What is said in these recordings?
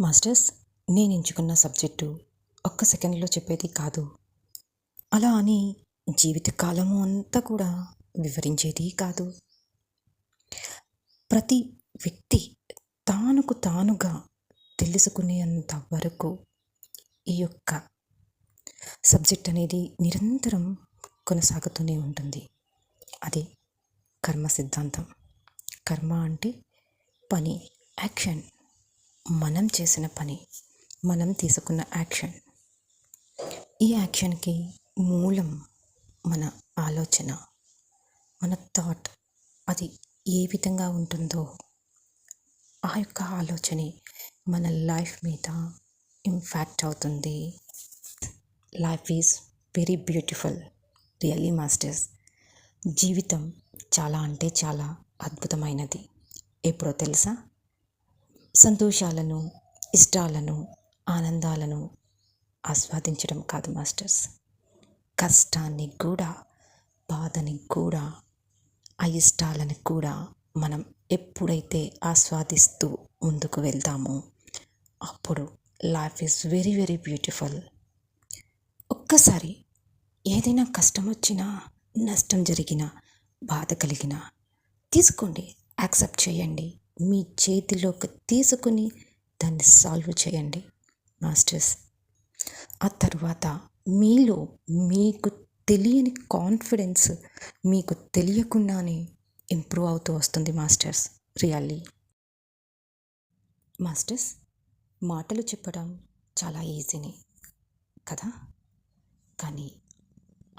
Masters నేను ఎంచుకున్న subject ఒక్క సెకండ్లో చెప్పేది కాదు. అలా అని జీవితకాలము అంతా కూడా వివరించేది కాదు. ప్రతి వ్యక్తి తానుకు తానుగా తెలుసుకునేంత వరకు ఈ యొక్క సబ్జెక్ట్ అనేది నిరంతరం కొనసాగుతూనే ఉంటుంది. అది కర్మ సిద్ధాంతం. కర్మ అంటే పని యాక్షన్. మనం చేసిన పని మనం తీసుకున్న యాక్షన్. ఈ యాక్షన్కి మూలం మన ఆలోచన మన థాట్. అది ఏ విధంగా ఉంటుందో ఆ యొక్క ఆలోచనే మన లైఫ్ మీద ఇంపాక్ట్ అవుతుంది. Life is very beautiful really masters. జీవితం చాలా అంటే చాలా అద్భుతమైనది. ఎప్పుడో తెలుసా? సంతోషాలను ఇష్టాలను ఆనందాలను ఆస్వాదించడం కాదు మాస్టర్స్. కష్టాన్ని కూడా బాధని కూడా అయిష్టాలను కూడా మనం ఎప్పుడైతే ఆస్వాదిస్తూ ముందుకు వెళ్తామో అప్పుడు life is very very beautiful ఒక్కసారి ఏదైనా కష్టం వచ్చినా నష్టం జరిగినా బాధ కలిగినా తీసుకోండి యాక్సెప్ట్ చేయండి. మీ చేతిలోకి తీసుకుని దాన్ని సాల్వ్ చేయండి మాస్టర్స్. ఆ తర్వాత మీలో మీకు తెలియని కాన్ఫిడెన్స్ మీకు తెలియకుండానే ఇంప్రూవ్ అవుతూ వస్తుంది మాస్టర్స్. రియల్లీ. మాస్టర్స్ మాటలు చెప్పడం చాలా ఈజీనే కదా? కానీ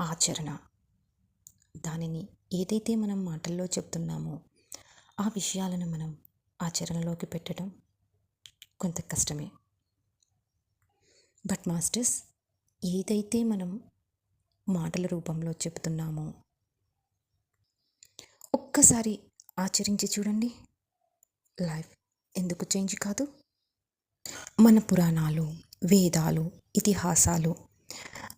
ఆచరణ దానిని ఏదైతే మనం మాటల్లో చెప్తున్నామో ఆ విషయాలను మనం ఆచరణలోకి పెట్టడం కొంత కష్టమే. బట్ మాస్టర్స్ ఏదైతే మనం మాటల రూపంలో చెబుతున్నామో ఒక్కసారి ఆచరించి చూడండి. లైఫ్ ఎందుకు చేంజ్ కాదు? మన పురాణాలు వేదాలు ఇతిహాసాలు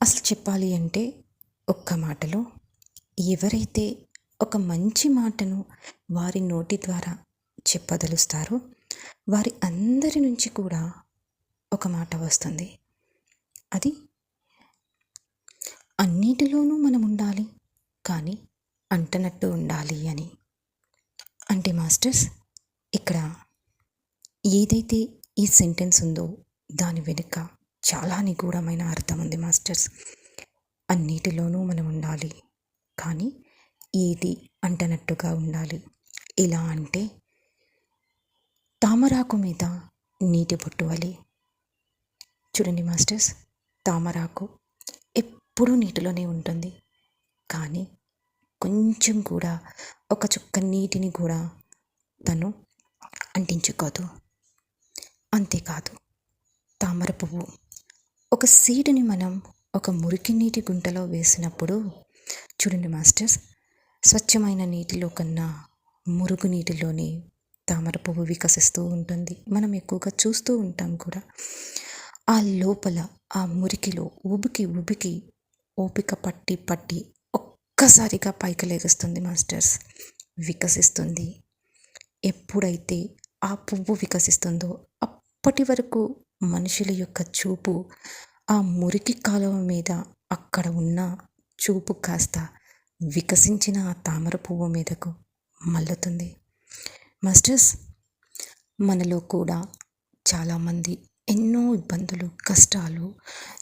అసలు చెప్పాలి అంటే ఒక్క మాటలో ఎవరైతే ఒక మంచి మాటను వారి నోటి ద్వారా చెప్పదలుస్తారో వారి అందరి నుంచి కూడా ఒక మాట వస్తుంది. అది అన్నిటిలోనూ మనం ఉండాలి కానీ అంటనట్టు ఉండాలి అని. అంటే మాస్టర్స్ ఇక్కడ ఏదైతే ఈ సెంటెన్స్ ఉందో దాని వెనుక చాలా నిగూఢమైన అర్థం ఉంది మాస్టర్స్. అన్నిటిలోనూ మనం ఉండాలి కానీ ఏది అంటనట్టుగా ఉండాలి? ఎలా అంటే తామరాకు మీద నీటి బొట్టు వలి. చూడండి మాస్టర్స్ తామరాకు ఎప్పుడూ నీటిలోనే ఉంటుంది. కానీ కొంచెం కూడా ఒక చుక్క నీటిని కూడా తను అంటించుకోదు. అంతేకాదు తామర పువ్వు ఒక సీడుని మనం ఒక మురికి నీటి గుంటలో వేసినప్పుడు చూడండి మాస్టర్స్ స్వచ్ఛమైన నీటిలో కన్నా మురుగు నీటిలోనే తామర పువ్వు వికసిస్తూ ఉంటుంది. మనం ఎక్కువగా చూస్తూ ఉంటాం కూడా. ఆ లోపల ఆ మురికిలో ఉబికి ఉబికి ఓపిక పట్టి పట్టి ఒక్కసారిగా పైకి లేగుస్తుంది మాస్టర్స్. వికసిస్తుంది. ఎప్పుడైతే ఆ పువ్వు వికసిస్తుందో అప్పటి వరకు మనుషుల యొక్క చూపు ఆ మురికి కాలువ మీద అక్కడ ఉన్న చూపు కాస్త వికసించిన ఆ తామర పువ్వు మీదకు మల్లుతుంది మాస్టర్స్ మనలో కూడా చాలామంది ఎన్నో ఇబ్బందులు కష్టాలు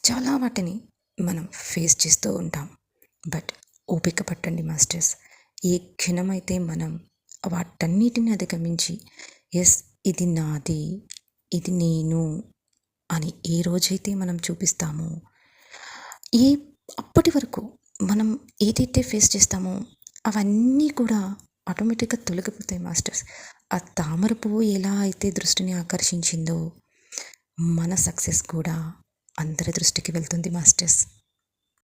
చాలా వాటిని మనం ఫేస్ చేస్తూ ఉంటాం. బట్ ఓపిక పట్టండి మాస్టర్స్. ఏ క్షణమైతే మనం వాటన్నిటిని అధిగమించి ఎస్ ఇది నాది ఇది నేను అని ఏ రోజైతే మనం చూపిస్తామో ఏ అప్పటి వరకు మనం ఏదైతే ఫేస్ చేస్తామో అవన్నీ కూడా ఆటోమేటిక్గా తొలగిపోతాయి మాస్టర్స్. ఆ తామర పువ్వు ఎలా అయితే దృష్టిని ఆకర్షించిందో మన సక్సెస్ కూడా అందరి దృష్టికి వెళ్తుంది మాస్టర్స్.